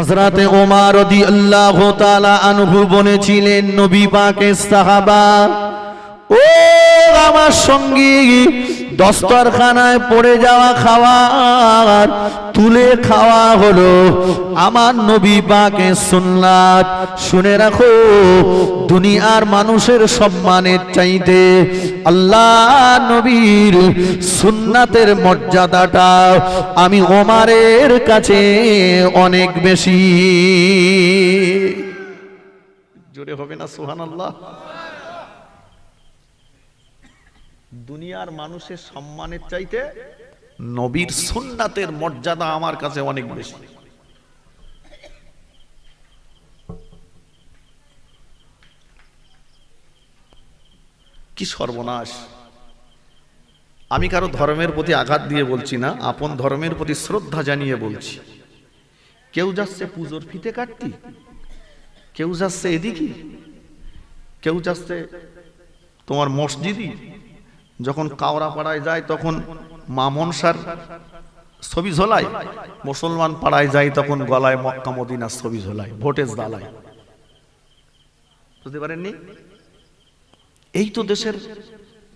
হজরতে ওমার আল্লাহ তালা আনহু বনেছিলেন নবী পাকের সাহাবা ও আমার সঙ্গী দস্তরখানায় পড়ে যাওয়া খাওয়ার তুলে খাওয়া হলো আমার নবী পাকে সুন্নাত। শুনে রাখো, দুনিয়ার মানুষের সম্মানের চাইতে আল্লাহ নবীর সুন্নাতের মর্যাদাটা আমি ওমারের কাছে অনেক বেশি। জোরে হবে না সুহান আল্লাহ দুনিয়ার মানুষের সম্মানের চাইতে নবীর সুন্নাতের মর্যাদা আমার কাছে অনেক বেশি। কি সর্বনাশ। আমি কারও ধর্মের প্রতি আঘাত দিয়ে বলছি না, আপন ধর্মের প্রতি শ্রদ্ধা জানিয়ে বলছি। কেউ যাচ্ছে পুজোর ফিতে কাটতি, কেউ যাচ্ছে এদিকে, কেউ যাচ্ছে তোমার মসজিদই যখন কাওড়া পাড়ায় যায়, তখন মা মনসার ছবি ঝোলায়। মুসলমান পাড়ায় যায়, তখন গলায় মক্কা মদিনার ছবি ঝোলায় ভোটেজ দালায় বুঝতে পারেননি? এই তো দেশের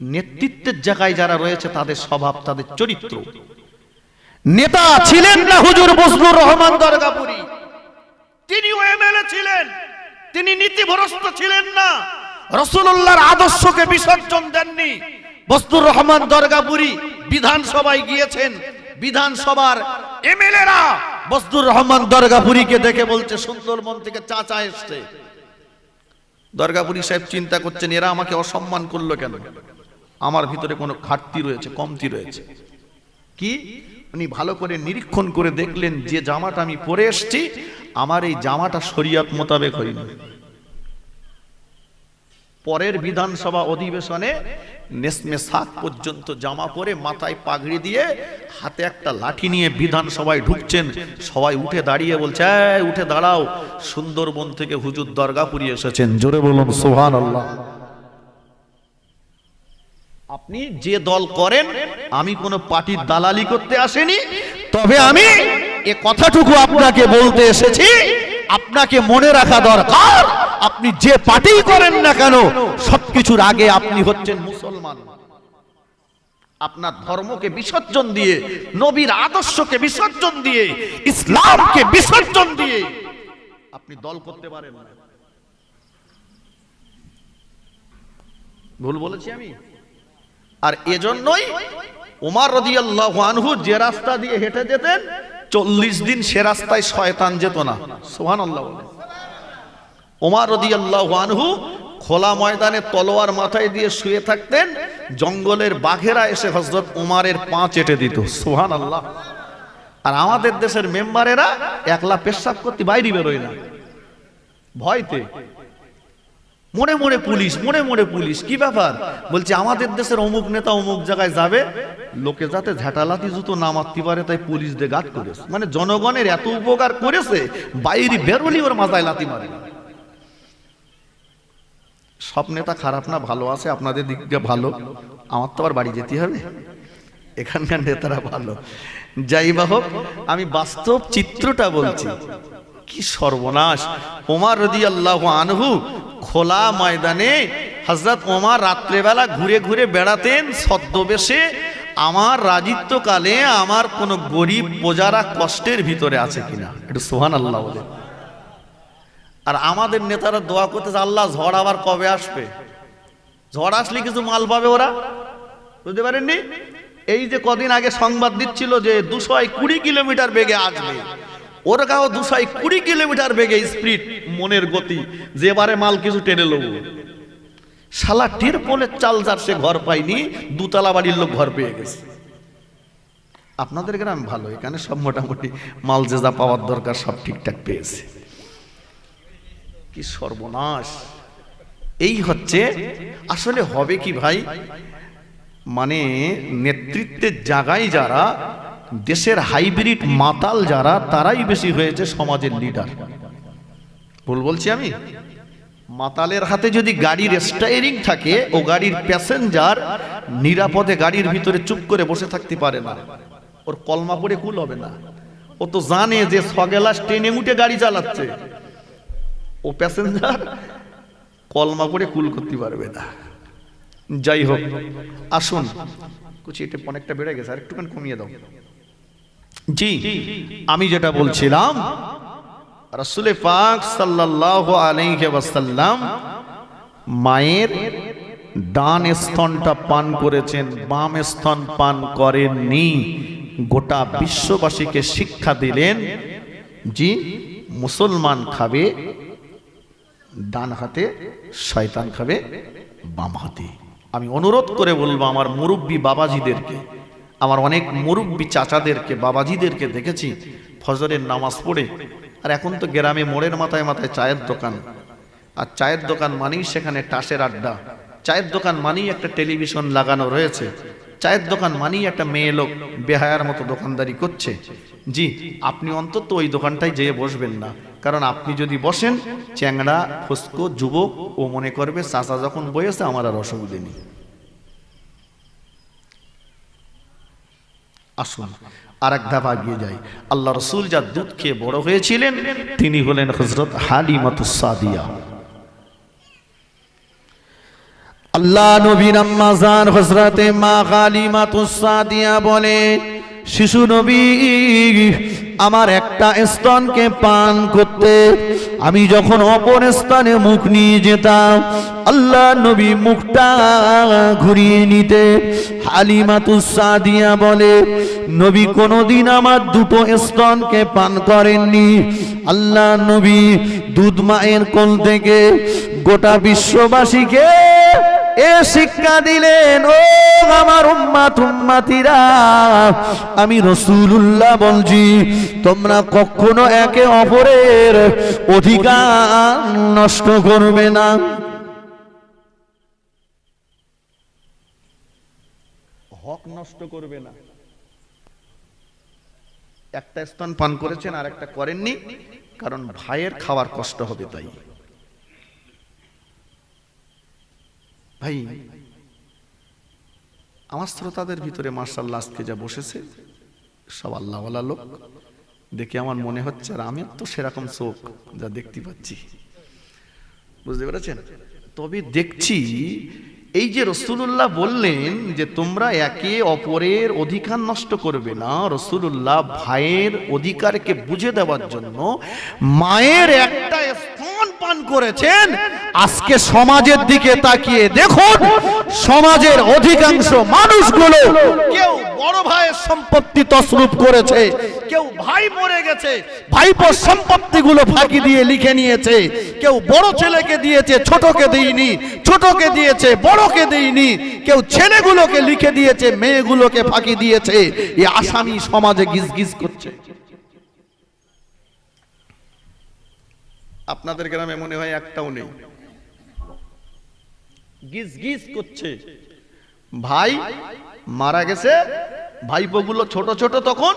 নেতৃত্বের জায়গায় যারা রয়েছে, তাদের স্বভাব, তাদের চরিত্র। নেতা ছিলেন না হুজুর বজলুর রহমান দরগাপুরি। তিনিও এমএলএ ছিলেন, তিনি নীতিভ্রষ্ট ছিলেন না। রসুল্লাহর আদর্শকে বিসর্জন দেননি। বস্তুর রহমান দরগাপুরি বিধানসভায় গিয়েছেন। বিধানসভার এমএলএ এমএলএরা বস্তুর রহমান দরগাপুরিকে দেখে বলছে সুন্দরবন থেকে চাচা এসছে। দরগাপুরি সাহেব চিন্তা করছেন, এরা আমাকে অসম্মান করল কেন? আমার ভিতরে কোনো ঘাটতি রয়েছে, কমতি রয়েছে। কি? উনি ভালো করে নিরীক্ষণ করে দেখলেন, যে জামাটা আমি পরে এসছি, আমার এই জামাটা শরিয়াত মোতাবেক হয়নি। পরের বিধানসভা অধিবেশনে নেসমে সাত পর্যন্ত জামা পরে মাথায় পাগড়ি দিয়ে হাতে একটা লাঠি নিয়ে বিধানসভায় ঢুকছেন। সবাই উঠে দাঁড়িয়ে বলছে "এই, উঠে দাঁড়াও। সুন্দরবন থেকে হুজুর দরগা দরগাপুরি এসেছেন। জোরে বলুন সোহান আল্লাহ আপনি যে দল করেন আমি কোনো পার্টির দালালি করতে আসেনি তবে আমি এ কথাটুকু আপনাকে বলতে এসেছি। আপনাকে মনে রাখা দরকার। আপনি যে পার্টি করেন না কেন, সবকিছুর আগে আপনি হচ্ছেন মুসলমান। আপনার ধর্মকে বিসর্জন দিয়ে, নবীর আদর্শকে বিসর্জন দিয়ে, ইসলামকে বিসর্জন দিয়ে আপনি দল করতে পারেন ভুল বলেছি আমি? আর এজন্যই ওমার রদিয়াল্লাহু আনহু যে রাস্তা দিয়ে হেঁটে যেতেন, চল্লিশ দিন সে রাস্তায় শয়তান যেত না। সোহান আল্লাহ ওমার রদিয়াল্লাহু আনহু খোলা ময়দানে তলোয়ার মাথায় দিয়ে শুয়ে থাকতেন, জঙ্গলের বাঘেরা এসে হজরত উমারের পা চেটে দিত সোহান আল্লাহ আর আমাদের দেশের মেম্বারেরা একলা পেশাব করতে বাইরে বেরোয় না। ভয়তে। মনে মনে পুলিশ, মনে মনে পুলিশ, কি ব্যাপার? বলছে, আমাদের দেশের অমুক নেতা অমুক জায়গায় যাবে, লোকে যাতে ঝাঁটালাতি জুতো না মারতে পারে, তাই পুলিশ দিয়ে গার্ড করেছে। মানে জনগণের এত উপকার করেছে, বাইরে বেরোলি ওর মাথায় লাতি মারে। সব নেতা খারাপ না, ভালো আছে, আপনাদের দিক দিয়ে ভালো। আমার তো আবার বাড়ি যেতে হবে। এখানকার নেতারা ভালো। যাই বা হোক, আমি বাস্তব চিত্রটা বলছি। কি সর্বনাশ। ওমার রদি আল্লাহ আনহু খোলা ময়দানে হজরত ওমার রাত্রেবেলা ঘুরে ঘুরে বেড়াতেন ছদ্মবেশে। আমার রাজিত্বকালে আমার কোনো গরিব প্রজারা কষ্টের ভিতরে আছে কিনা? একটু সোহান আল্লাহ বলে আর আমাদের নেতারা দোয়া করতেছে, আল্লাহ, ঝড় আবার কবে আসবে? ঝড় আসলে কিছু মাল পাবে ওরা? বুঝতে পারেননি? এই যে কদিন আগে সংবাদ দিচ্ছিল যে দুশো কুড়ি কিলোমিটার বেগে আসবে। ওর গাও দুশো কুড়ি কিলোমিটার বেগে স্পিড, মনের গতি। যে এবারে মাল কিছু টেনে লোক শালা টের পোলের চাল যার সে ঘর পায়নি, দুতলা বাড়ির লোক ঘর পেয়ে গেছে। আপনাদের গ্রাম ভালো, এখানে সব মোটামুটি মাল যে যা পাওয়ার দরকার সব ঠিকঠাক পেয়েছে। কি সর্বনাশ। এই হচ্ছে, আসলে হবে কি ভাই? মানে নেতৃত্বের জায়গায় যারা, দেশের হাইব্রিড মাতাল যারা, তারাই বেশি হয়েছে সমাজের লিডার। ভুল বলছি আমি? মাতালের হাতে যদি গাড়ির স্টাইরিং থাকে, ও গাড়ির প্যাসেঞ্জার নিরাপদে গাড়ির ভিতরে চুপ করে বসে থাকতে পারে না। ওর কলমা পড়ে কুল হবে না। ও তো জানে যে সগেলাস ট্রেনে উঠে গাড়ি চালাচ্ছে। ও প্যাসেঞ্জার কলমা করে কুল করতে পারবে না। যাই হোক, আসুন। কুচি এটা অনেকটা বেড়ে গেছে, আর একটুখানি কমিয়ে দাও। জি, আমি যেটা বলছিলাম, রাসূলে পাক সাল্লাল্লাহু আলাইহি ওয়াসাল্লাম মায়ের ডান স্তনটা পান করেছেন, বাম স্তন পান করেননি। গোটা বিশ্ববাসীকে শিক্ষা দিলেন, জি, মুসলমান খাবে ডান হাতে শয়তান খাবে, বাম হাতে। আমি অনুরোধ করে বলব আমার মুরব্বী বাবাজিদেরকে, আমার অনেক মুরব্বী চাচাদেরকে, বাবাজিদেরকে দেখেছি, ফজরের নামাজ পড়ে। আর এখন তো গ্রামে মোড়ের মাথায় মাথায় চায়ের দোকান। আর চায়ের দোকান মানেই সেখানে টাসের আড্ডা। চায়ের দোকান মানেই একটা টেলিভিশন লাগানো রয়েছে। চায়ের দোকান মানেই একটা মেয়ে লোক বেহায়ার মতো দোকানদারি করছে। জি, আপনি অন্তত ওই দোকানটায় যেয়ে বসবেন না। কারণ আপনি যদি বসেন, চ্যাংড়া ফুসকো যুবক ও মনে করবে চাচা যখন বয়েছে আমার আর অসুবিধে নেই। আসুন আর এক ধাপ আগিয়ে যাই। আল্লাহ রসুল যা দুধ খেয়ে বড় হয়েছিলেন, তিনি হলেন হজরত হালিমাতুসাদিয়া আল্লাহ আম্মাজান হজরতে মা হালিমাতুসাদিয়া বলে শিশু নবী, আমার একটা স্তনকে পান করতে। আমি যখন অপর স্থানে মুখ নিয়ে যেতাম, আল্লাহ নবী মুখটা ঘুরিয়ে নিতে। হালিমাতুসাদিয়া বলে, নবী কোনোদিন আমার দুটো স্তনকে পান করেননি। আল্লাহ নবী দুধ মায়ের কোল থেকে গোটা বিশ্ববাসীকে এ শিক্ষা দিলেন, ও আমার উম্মাত, উম্মাতিরা, আমি রসুল্লাহ বলছি, তোমরা কখনো একে অপরের অধিকার নষ্ট করবে না। হক নষ্ট করবে না। একটা স্তন পান করেছেন আর একটা করেননি, কারণ ভাইয়ের খাওয়ার কষ্ট হবে তাই। ভাই, আমার শ্রোতাদের ভিতরে মার্শাল্লাহ আজকে যা বসেছে, সব আল্লাহওয়ালা লোক। দেখে আমার মনে হচ্ছে আর আমি তো সেরকম চোখ যা দেখতে পাচ্ছি। বুঝতে পেরেছেন? তবে দেখছি এই যে রসুল্লাহ বললেন যে তোমরা একে অপরের অধিকার নষ্ট করবে না রসুল্লাহ ভাইয়ের অধিকারকে বুঝে দেওয়ার জন্য মায়ের একটা স্তন পান করেছেন। আজকে সমাজের দিকে তাকিয়ে দেখুন, সমাজের অধিকাংশ মানুষগুলো কেউ বড় ভাইয়ের সম্পত্তি তসরূপ করেছে, কেউ ভাই মরে গেছে, ভাইপোর সম্পত্তিগুলো ফাঁকি দিয়ে লিখে নিয়েছে, কেউ বড় ছেলেকে দিয়েছে, ছোটকে দেয়নি ছোটকে দিয়েছে বড়কে দেয়নি কেউ ছেলেগুলোকে লিখে দিয়েছে, মেয়েগুলোকে ফাঁকি দিয়েছে। এই আসামি সমাজে গিজ গিজ করছে। আপনাদের গ্রামে মনে হয় একটাও নেই। গিজ গিজ করছে। ভাই মারা গেছে। ভাইপোগুলো ছোট ছোট তখন।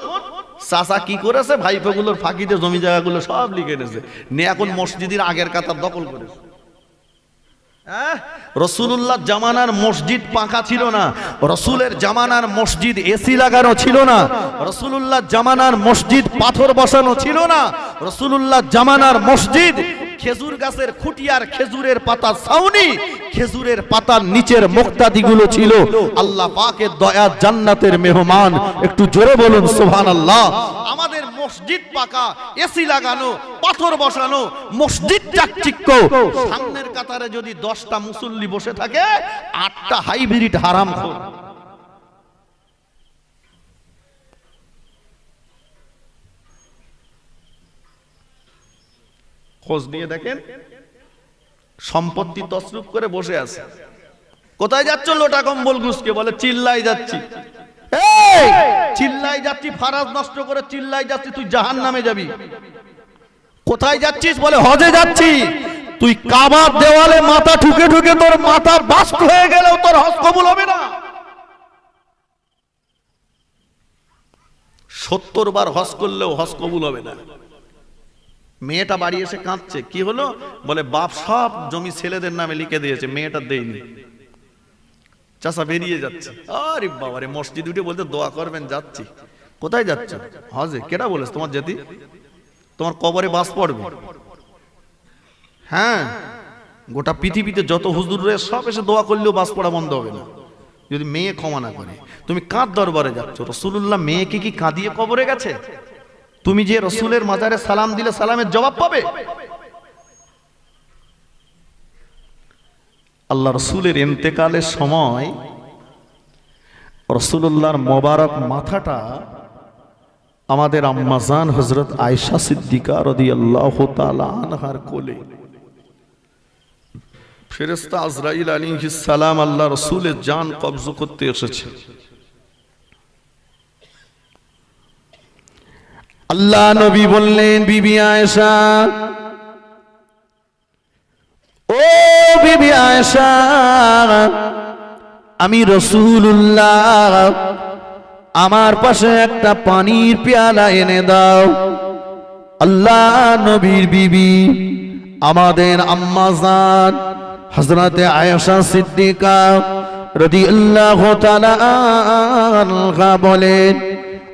চাচা কি করেছে? ভাইপোগুলোর ফাঁকিতে জমি জায়গাগুলো সব লিখে এনেছে নিয়ে এখন মসজিদের আগের কাতার দখল করেছে। রসুল্লাহ জামানার মসজিদ পাকা ছিল না, রসুলের জামানার মসজিদ এসি লাগানো ছিল না রসুল্লাহ জামানার মসজিদ পাথর বসানো ছিল না রসুল্লাহ জামানার মসজিদ খেজুর গাছের খুঁটিয়ার খেজুরের পাতা ছাউনি, খেজুরের পাতার নিচের মুক্তাদিগুলো ছিল। আল্লাহ পাকের দয়া জান্নাতের মেহমান। একটু জোরে বলুন সুবহান আল্লাহ আমাদের মসজিদ পাকা এসি লাগানো, পাথর বসানো মসজিদ চাকচিক্য সামনের কাতারে যদি দশটা মুসল্লি বসে থাকে, আটটা হাইব্রিড হারাম খোর। খোঁজ নিয়ে দেখেন, সম্পত্তি তসরুপ করে বসে আছে। কোথায় যাচ্ছ লোটা কম্বল গুসকে বলে, চিল্লাই যাচ্ছি। চিল্লাই যাচ্ছি, ফারাজ নষ্ট করে চিল্লাই যাচ্ছি, তুই জাহান নামে যাবি। কোথায় যাচ্ছিস? বলে, হজে যাচ্ছি। তুই কাবার দেওয়ালে মাথা ঠুকে ঠুকে তোর মাথা বাস্ট হয়ে গেলেও তোর হজ কবুল হবে না। সত্তর বার হজ করলেও হজ কবুল হবে না। মেয়েটা বাড়ি এসে কাঁদছে। কি হলো? বলে, বাপ সব জমি ছেলেদের নামে লিখে দিয়েছে, মেয়েটা দেয়নি। চাষা বেরিয়ে যাচ্ছে। আরে বাবা রে, মসজিদ উঠে বলতে দোয়া করবেন, যাচ্ছি। কোথায় যাচ্ছ? হজে। কেটা বলেছ? তোমার যেতে তোমার কবরে বাস পড়বে। হ্যাঁ। গোটা পৃথিবীতে যত হুজুর রয়ে সব এসে দোয়া করলেও বাস পড়া বন্ধ হবে না। যদি মেয়ে ক্ষমা না করে। তুমি কাঁদ দরবারে যাচ্ছ। রসুল্লাহ মেয়েকে কি কাঁদিয়ে কবরে গেছে? তুমি যে রসুলের মাজারে সালাম দিলে সালামের জবাব পাবে? আল্লাহ রসুলের এন্তেকালের সময় রসুল্লাহর মোবারক মাথাটা আমাদের আম্মাজান হজরত আয়সা সিদ্দিকা রদি আল্লাহ আনহার কোলে। ফেরেস্তা আজরাইল আলী সালাম আল্লাহ রসুলের জান কবজ করতে এসেছে। আল্লাহ নবী বললেন, বিবি আয়েশা। ও বিবি আয়েশা, আমি রসুল্লাহ আমার পাশে একটা পানির পেয়ালা এনে দাও। আল্লাহ নবীর বিবি, আমাদের আম্মাজান হজরতে আয়েশা সিদ্দিকা রদি আল্লাহ বলেন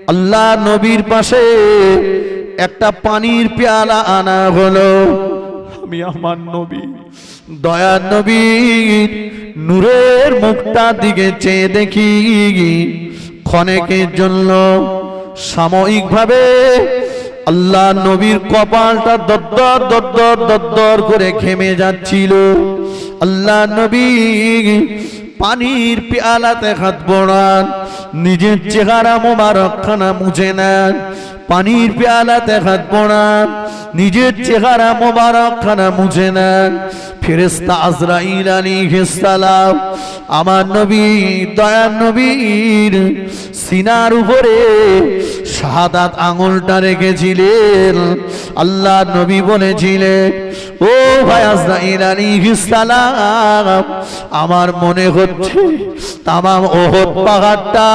আল্লাহ নবীর পাশে একটা পানির পেয়ালা আনা হলো। আমি আমার নবী, দয়ার নবীর নূরের মুখটা দিকে চেয়ে দেখি। ক্ষণেকের জন্য সাময়িকভাবে আল্লাহ নবীর কপালটা দদ্দর দদ্দর দদ্দর করে ঘেমে যাচ্ছিল। আল্লাহ নবী পানির পেয়ালাতে হাত বড়ান। নিজের চেহারা মোবারকখানা মুছে নেন, পানির পেয়ালাতে হাত পড়ান নিজের চেহারা মোবারকখানা মুছে নেন। ফেরেস্তা আজরাইল আলাইহিস সালাম আমার নবী দয়ার নবীর সিনার উপরে শাহাদাত আঙুলটা রেখেছিলেন। আল্লাহ নবী বলেছিলেন ও সালাম, আমার মনে হচ্ছে তামাম ওহদ পাহাড়টা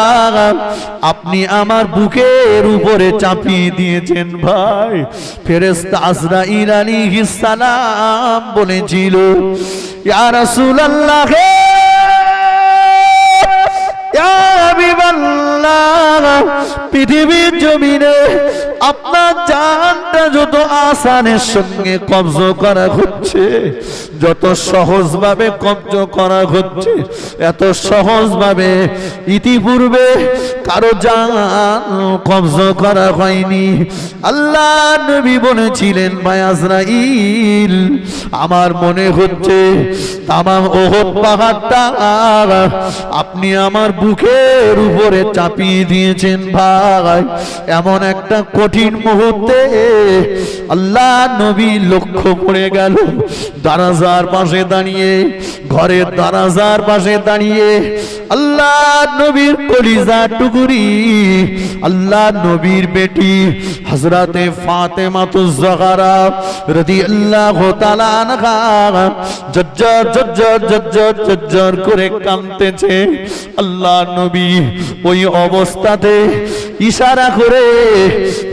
আপনি আমার বুকের উপরে চাপিয়ে দিয়েছেন ভাই। ফেরেস্তা আজরাইল আলাইহিস সালাম বলেছিল, ইয়া ইয়া হাবিবাল্লাহ, পৃথিবীর জমিনে আপনার জানটা যত আসানের সঙ্গে কবজ করা হচ্ছে যত সহজভাবে কবজ করা হচ্ছে এত সহজভাবে ইতিপূর্বে কারও জান কবজ করা হয়নি। আল্লাহ নবী বলেছিলেন, ভাই আজরাইল, আমার মনে হচ্ছে তামাম ওহদ পাহাড়টা আপনি আমার বুকের উপরে চাপিয়ে দিয়েছেন ভাই। এমন একটা কঠিন মুহূর্তে আল্লাহ নবী লক্ষ্য পড়ে গেল, দারাজার পাশে দাঁড়িয়ে, ঘরের দারাজার পাশে দাঁড়িয়ে আল্লাহ নবীর কলিজা টুকুরি, আল্লাহ নবীর বেটি হজরতে ফাতেমা তুজাহারা রাদিয়াল্লাহু তাআলা আনহা জজ্জর জজ্জর জজ্জর জজ্জর করে কাঁদতেছে। আল্লাহ নবী ওই অবস্থাতে ইশারা করে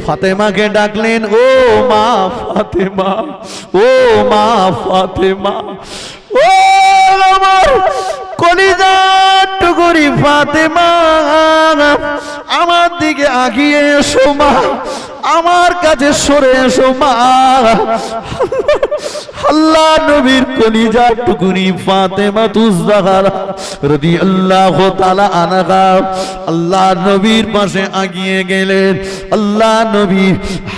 ফাতেমাকে ডাকলেন, ও মা ফাতেমা, ও মা ফাতেমা, ও আমার কলিজার ফাতেমা, আমার দিকে আগিয়ে এসো মা আমার কাছে সরে এসো, মা। আল্লাহ নবীর কলিজা টুকুনি ফাতেমা তুজদাহারা রাদিয়াল্লাহু তাআলা আনহা। আল্লাহ নবীর পাশে আগিয়ে গেলেন। আল্লাহ নবী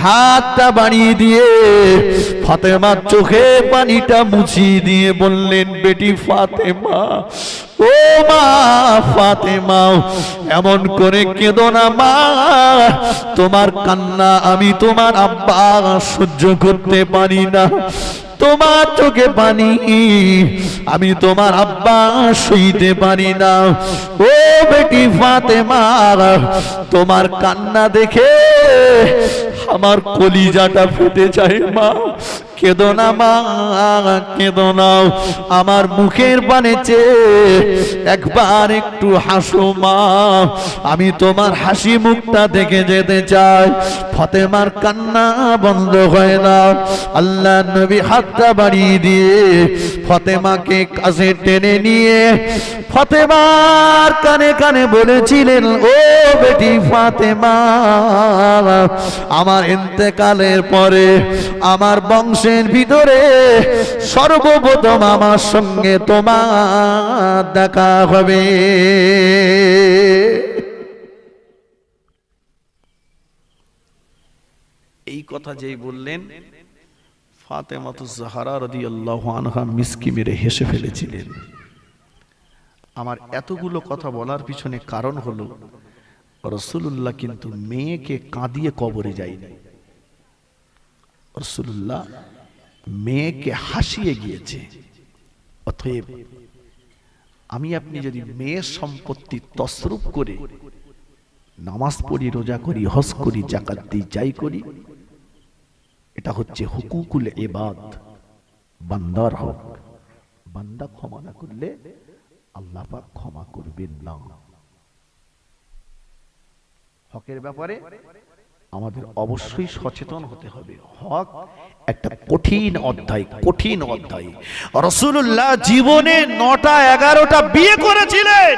হাতটা বাড়িয়ে দিয়ে ফাতেমার চোখে পানিটা মুছিয়ে দিয়ে বললেন, বেটি ফাতেমা ও মা ফাতেমা, এমন করে কেঁদো না মা। তোমার কান্না আমি তোমার আব্বা সহ্য করতে পারি না। তোমার চোখে পানি আমি তোমার আব্বা শুইতে পারি না। ও বেটি ফাতেমা, তোমার কান্না দেখে আমার কলিজাটা ফুটে যায় মা। কেদো না মা, কেদো না আমার মুখের পানে একবার একটু হাসো মা। আমি তোমার হাসি মুখটা দেখে যেতে চাই। ফতেমার কান্না বন্ধ হয় না। আল্লাহ নবী হাতটা বাড়িয়ে দিয়ে ফতেমাকে কাছে টেনে নিয়ে ফতেমার কানে কানে বলেছিলেন, ও বেটি ফাতেমা, আমার ইন্তেকালের পরে আমার বংশের ভিতরে সর্বপ্রথম আমার সঙ্গে তোমার দেখা হবে। এই কথা যেই বললেন হেসে ফেলেছিলেন। আমার এতগুলো কথা বলার পিছনে কারণ হলো রসুল্লাহ কিন্তু মেয়েকে কাঁদিয়ে কবরে যায়নি। রসুল্লাহ মেয়েকে হাসিয়ে গিয়েছে। অতএব আমি আপনি যদি মেয়ের সম্পত্তি তসরূপ করে নামাজ পড়ি, রোজা করি, হজ করি, জাকাত দিই, যাই করি, এটা হচ্ছে হুকুকুল এবাদ বান্দার হক। বান্দা ক্ষমা না করলে আল্লাহ পাক ক্ষমা করবেন না। হকের ব্যাপারে আমাদের অবশ্যই সচেতন হতে হবে। হক একটা কঠিন অধ্যায় কঠিন অধ্যায়। রসুল্লাহ জীবনে নটা এগারোটা বিয়ে করেছিলেন।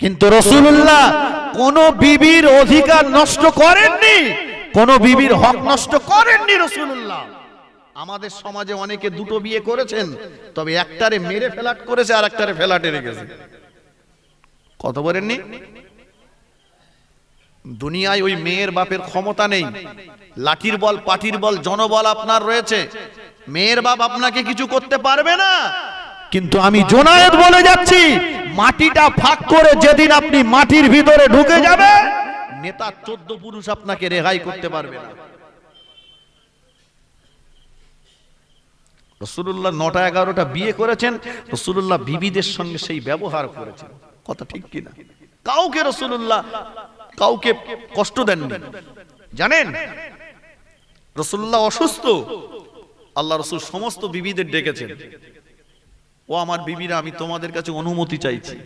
কিন্তু রসুল্লাহ কোন বিবির অধিকার নষ্ট করেননি, কোন বিবির হক নষ্ট করেননি রসুল্লাহ আমাদের সমাজে অনেকে দুটো বিয়ে করেছেন, তবে একটারে মেরে ফেলাট করেছে আর একটারে ফেলাটে রেখেছে। কত বলেননি? দুনিয়ায় ওই মেয়ের বাপের ক্ষমতা নেই। লাঠির বল পাটির বল, জনবল আপনার রয়েছে। মেয়ের বাপ আপনাকে কিছু করতে পারবে না। কিন্তু আমি জোনায়েত বলে যাচ্ছি, মাটিটা ফাঁক করে যেদিন আপনি মাটির ভিতরে ঢুকে যাবে নেতা চোদ্দ পুরুষ আপনাকে রেহাই করতে পারবে না। রসুল্লাহ নটা এগারোটা বিয়ে করেছেন রসুল্লাহ বিবিদের সঙ্গে সেই ব্যবহার করেছেন। কথা ঠিক কিনা? কাউকে রসুল্লাহ কাউকে কষ্ট দেননি। জানেন? রসুল্লাহ অসুস্থ। আল্লাহ রসুল সমস্ত বিবিদের ডেকেছেন। ও আমার বিবিরা, আমি তোমাদের কাছে অনুমতি চাইছি।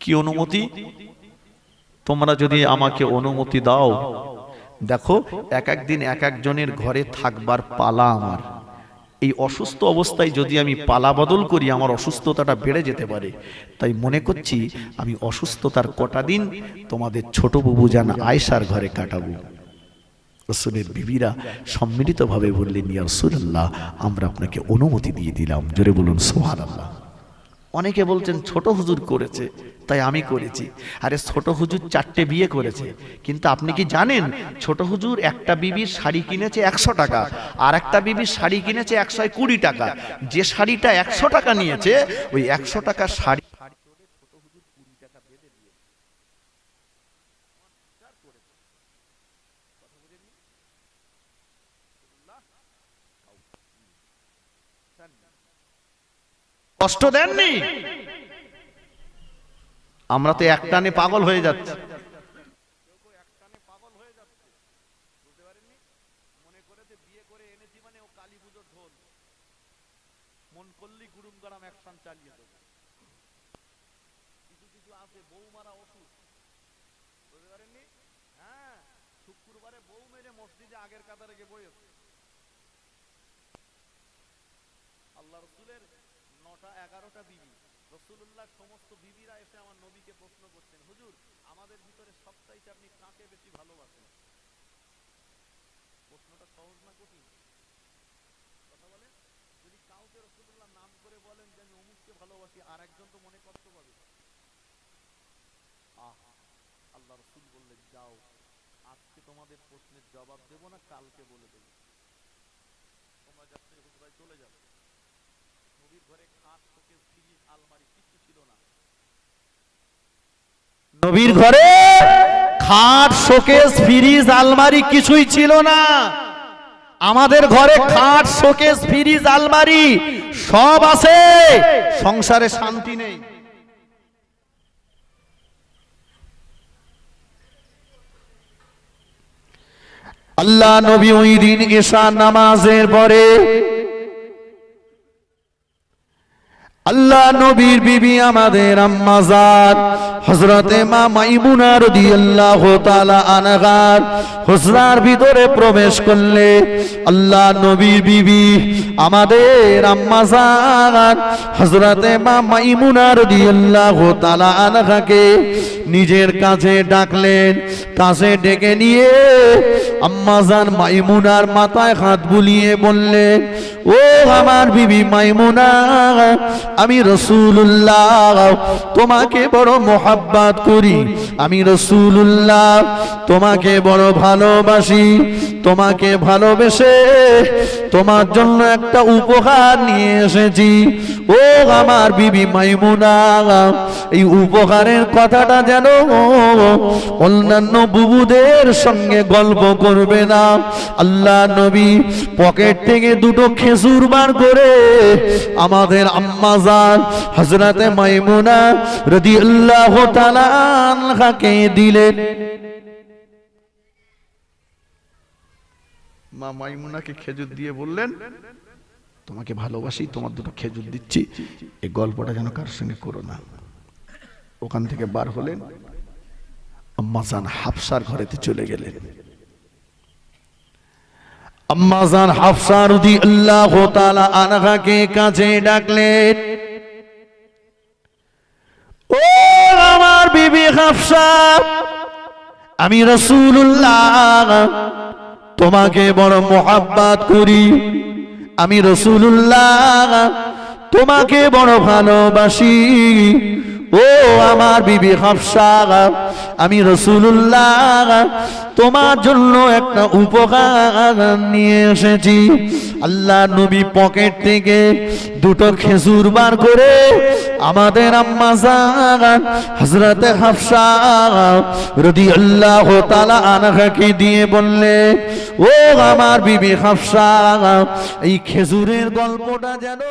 কি অনুমতি? তোমরা যদি আমাকে অনুমতি দাও। দেখো এক একদিন এক একজনের ঘরে থাকবার পালা আমার। এই অসুস্থ অবস্থায় যদি আমি পালা বদল করি, আমার অসুস্থতাটা বেড়ে যেতে পারে। তাই মনে করছি, আমি অসুস্থতার কটা দিন তোমাদের ছোট বুবু জান আয়সার ঘরে কাটাবো। রসুলের বিবিরা সম্মিলিতভাবে বললেন, ইয়া রসুল্লাহ আমরা আপনাকে অনুমতি দিয়ে দিলাম। জোরে বলুন সোহান আল্লাহ অনেকে বলছেন, ছোট হুজুর করেছে। তাই আমি করেছি। আরে, ছোট হুজুর চারটে বিয়ে করেছে। কিন্তু আপনি কি জানেন, ছোট হুজুর একটা বিবির শাড়ি কিনেছে একশো টাকা, আর একটা বিবির শাড়ি কিনেছে একশো কুড়ি টাকা। যে শাড়িটা একশো টাকা নিয়েছে, ওই একশো টাকার শাড়ি কষ্ট দেননি? আমরা তো একটানে পাগল হয়ে যাচ্ছি। আগের কাতারে গিয়ে বইয়েছে আল্লাহ রসুলের নটা এগারোটা বিবি। রসুল্লাহ সমস্ত বিবিরা এসে আমার নবীকে প্রশ্ন করছেন, হুজুর, আমাদের ভিতরে সবচাইতে আপনি কাকে বেশি ভালোবাসেন? প্রশ্নটা সহজ না কঠিন? কথা বলে? যদি কাউকে রসুল্লাহ নাম করে বলেন যে, আমি অমুককে ভালোবাসি, আর একজন তো মনে কষ্ট পাবে। আহ, আল্লাহ রসুল বললেন, যাও, আজকে তোমাদের প্রশ্নের জবাব দেব না, কালকে বলে দেব। তোমরা যাচ্ছে হুজরায় চলে যাবে। নবীর ঘরে খাট শোকেস ফ্রিজ, আলমারি কিছুই ছিল না। আমাদের ঘরে খাট শোকেস ফ্রিজ, আলমারি সব আছে, সংসারে শান্তি নেই। আল্লাহ নবী ওই দিন ঈশা নামাজের পরে আল্লাহ নবীর বিবি আমাদের আম্মাজান হজরতে মা মাইমুনা রাদিয়াল্লাহু তাআলা আনহার হুজরার ভিতরে প্রবেশ করলে আল্লাহ নবীর বিবি আমাদের আম্মাজান হজরতে মা মাইমুনা রাদিয়াল্লাহু তাআলা আনহাকে নিজের কাছে ডাকলেন, কাছে ডেকে নিয়ে আম্মাজান মাইমুনার মাথায় হাত বুলিয়ে বললেন, ও আমার বিবি মাইমুনা, আমি রসুল্লাহ তোমাকে বড় মোহাব্বাত করি। আমি রসুল্লাহ তোমাকে বড় ভালোবাসি, তোমাকে ভালোবেসে তোমার জন্য একটা উপহার নিয়ে এসেছি। ও আমার বিবি মাইমুনা, এই উপহারের কথাটা যেন অন্যান্য বুবুদের সঙ্গে গল্প করবে না। আল্লাহ নবী পকেট থেকে দুটো খেজুর বার করে আমাদের আম্মাজান হজরতে মাইমুনা রদি আল্লাহ তালাকে দিলেন। মা মাইমুনাকে খেজুর দিয়ে বললেন, তোমাকে ভালোবাসি, তোমার দুটো খেজুর দিচ্ছি। এই গল্পটা যেন কার সঙ্গে করো না। ওখান থেকে বার হলেন। আম্মাজান হাফসার ঘরেতে চলে গেলেন। আম্মাজান হাফসা রদি আল্লাহ তালা আনহাকে কাছে ডাকলেন, ও আমার বিবি হাফসা, আমি রসুল্লাহ তোমাকে বড় মোহাব্বাত করি। আমি রসুল্লাহ তোমাকে বড় ভালোবাসি। ও আমার বিবি হাফসা, আমি রসুল্লাহ তোমার জন্য একটা উপকার নিয়ে এসেছি। আল্লাহ নবী পকেট থেকে দুটো খেজুর বার করে আমাদের আম্মা হজরতে হাফসা রদি আল্লাহ তালা আনহাকে দিয়ে বললে, ও আমার বিবি হাফসা, এই খেজুরের গল্পটা যেন